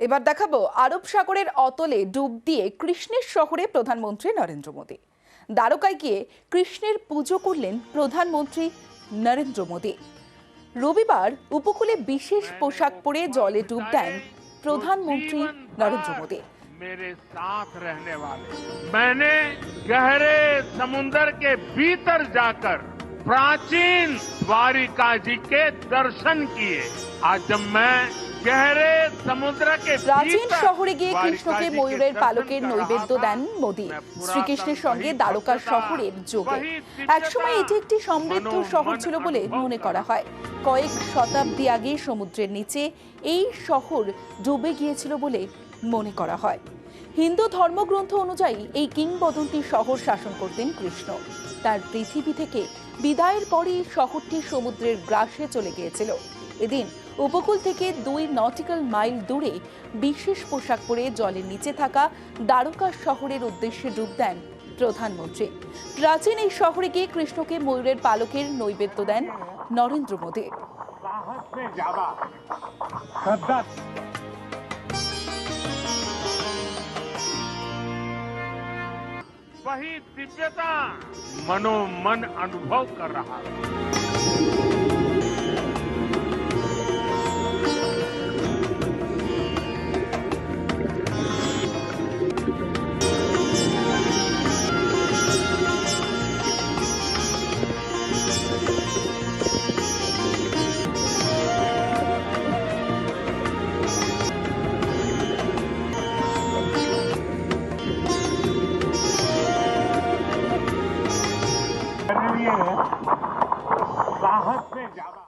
এবার দেখাবো আরব সাগরের অতলে ডুব দিয়ে কৃষ্ণের শহরে প্রধানমন্ত্রী নরেন্দ্র মোদী দ্বারকায় গিয়ে কৃষ্ণের পুজো করলেন প্রধানমন্ত্রী নরেন্দ্র মোদী রবিবার উপকূলে বিশেষ পোশাক পরে জলে ডুব দেন প্রধানমন্ত্রী নরেন্দ্র মোদী मेरे साथ रहने वाले मैंने गहरे समुंदर के भीतर जाकर प्राचीन द्वारिका जी के दर्शन किए आज जब मैं गहरे প্রাচীন শহরে গিয়ে কৃষ্ণকে ময়ূরের পালকের নৈবেদ্য দেন মোদী। শ্রীকৃষ্ণের সঙ্গে দ্বারকার শহরের যোগে। একসময় এটি একটি সমৃদ্ধ শহর ছিল বলে মনে করা হয়। কয়েক শতাব্দী আগে সমুদ্রের নিচে এই শহর ডুবে গিয়েছিল বলে মনে করা হয়। হিন্দু ধর্মগ্রন্থ অনুযায়ী এই কিংবদন্তি শহর শাসন করতেন কৃষ্ণ। তার পৃথিবী থেকে বিদায়ের পরই শহরটি সমুদ্রের গ্রাসে চলে গিয়েছিল। এদিন উপকূল থেকে দুই নটিক্যাল মাইল দূরে বিশেষ পোশাক পরে জলের নিচে থাকা দ্বারকা শহরের উদ্দেশ্যে ডুব দেন প্রধানমন্ত্রী প্রাচীন এই শহরে গিয়ে কৃষ্ণকে ময়ূরের পালকের নৈবেদ্য দেন নরেন্দ্র মোদী साहस से ज्यादा श्रद्धा वही दिव्यता मनोमन अनुभव कर रहा था है। साहस से ज़्यादा।